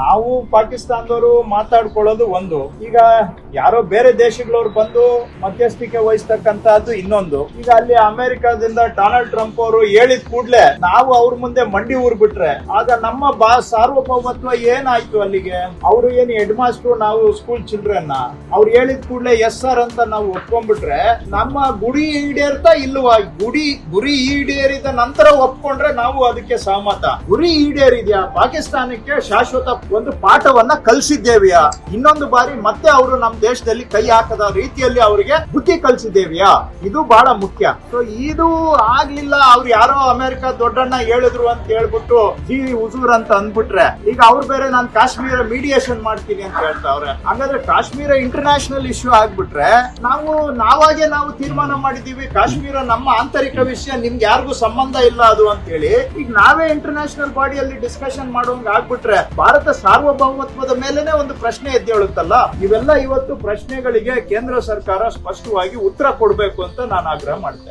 ನಾವು ಪಾಕಿಸ್ತಾನದವರು ಮಾತಾಡ್ಕೊಳ್ಳೋದು ಒಂದು. ಈಗ ಯಾರೋ ಬೇರೆ ದೇಶಗಳವ್ರು ಬಂದು ಮಧ್ಯಸ್ಥಿಕೆ ವಹಿಸ್ತಕ್ಕಂತಹದ್ದು ಇನ್ನೊಂದು. ಈಗ ಅಲ್ಲಿ ಅಮೆರಿಕಾದಿಂದ ಡೊನಾಲ್ಡ್ ಟ್ರಂಪ್ ಅವರು ಹೇಳಿದ ಕೂಡ್ಲೆ ನಾವು ಅವ್ರ ಮುಂದೆ ಮಂಡಿ ಊರ್ ಬಿಟ್ರೆ ಆಗ ನಮ್ಮ ಬಾ ಸಾರ್ವಭೌಮತ್ವ ಏನಾಯ್ತು ಅಲ್ಲಿಗೆ? ಅವರು ಏನು ಹೆಡ್ ಮಾಸ್ಟರ್, ನಾವು ಸ್ಕೂಲ್ ಚಿಲ್ಡ್ರನ್ ಅವ್ರು ಹೇಳಿದ ಕೂಡ್ಲೆ ಎಸ್ ಸರ್ ಅಂತ ನಾವು ಒಪ್ಕೊಂಡ್ಬಿಟ್ರೆ, ನಮ್ಮ ಗುಡಿ ಈಡೇರ್ತಾ ಇಲ್ವಾ? ಗುಡಿ, ಗುರಿ ಈಡೇರಿದ ನಂತರ ಒಪ್ಕೊಂಡ್ರೆ ನಾವು ಅದಕ್ಕೆ ಸಹಮತ. ಗುರಿ ಈಡೇರಿದ್ಯಾ? ಪಾಕಿಸ್ತಾನಕ್ಕೆ ಶಾಶ್ವತ ಒಂದು ಪಾಠವನ್ನ ಕಲ್ಸಿದ್ದೇವಿಯಾ? ಇನ್ನೊಂದು ಬಾರಿ ಮತ್ತೆ ಅವರು ನಮ್ಮ ದೇಶದಲ್ಲಿ ಕೈ ಹಾಕದ ರೀತಿಯಲ್ಲಿ ಅವರಿಗೆ ಬುದ್ಧಿ ಕಲ್ಸಿದ್ದೇವಿಯಾ? ಇದು ಬಹಳ ಮುಖ್ಯ. ಸೊ ಇದು ಆಗ್ಲಿಲ್ಲ. ಅವ್ರು ಯಾರೋ ಅಮೆರಿಕ ದೊಡ್ಡಣ್ಣ ಹೇಳಿದ್ರು ಅಂತ ಹೇಳ್ಬಿಟ್ಟು, ಜಿ ಹುಜೂರ್ ಅಂತ ಅಂದ್ಬಿಟ್ರೆ, ಈಗ ಅವ್ರು ಬೇರೆ ನಾನು ಕಾಶ್ಮೀರ ಮೀಡಿಯೇಷನ್ ಮಾಡ್ತೀನಿ ಅಂತ ಹೇಳ್ತಾವ್ರೆ. ಹಂಗಾದ್ರೆ ಕಾಶ್ಮೀರ ಇಂಟರ್ನ್ಯಾಷನಲ್ ಇಶ್ಯೂ ಆಗ್ಬಿಟ್ರೆ, ನಾವು, ನಾವಾಗೆ ನಾವು ತೀರ್ಮಾನ ಮಾಡಿದೀವಿ ಕಾಶ್ಮೀರ ನಮ್ಮ ಆಂತರಿಕ ವಿಷಯ, ನಿಮ್ಗೆ ಯಾರಿಗೂ ಸಂಬಂಧ ಇಲ್ಲ ಅದು ಅಂತ ಹೇಳಿ ಈಗ ನಾವೇ ಇಂಟರ್ನ್ಯಾಷನಲ್ ಬಾಡಿಯಲ್ಲಿ ಡಿಸ್ಕಷನ್ ಮಾಡುವಂಗ ಆಗ್ಬಿಟ್ರೆ ಭಾರತ ಸಾರ್ವಭೌಮತ್ವದ ಮೇಲೆನೆ ಒಂದು ಪ್ರಶ್ನೆ ಎದ್ದೇಳುತ್ತಲ್ಲ? ಇವೆಲ್ಲ ಇವತ್ತು ಪ್ರಶ್ನೆಗಳಿಗೆ ಕೇಂದ್ರ ಸರ್ಕಾರ ಸ್ಪಷ್ಟವಾಗಿ ಉತ್ತರ ಕೊಡಬೇಕು ಅಂತ ನಾನು ಆಗ್ರಹ ಮಾಡ್ತೇನೆ.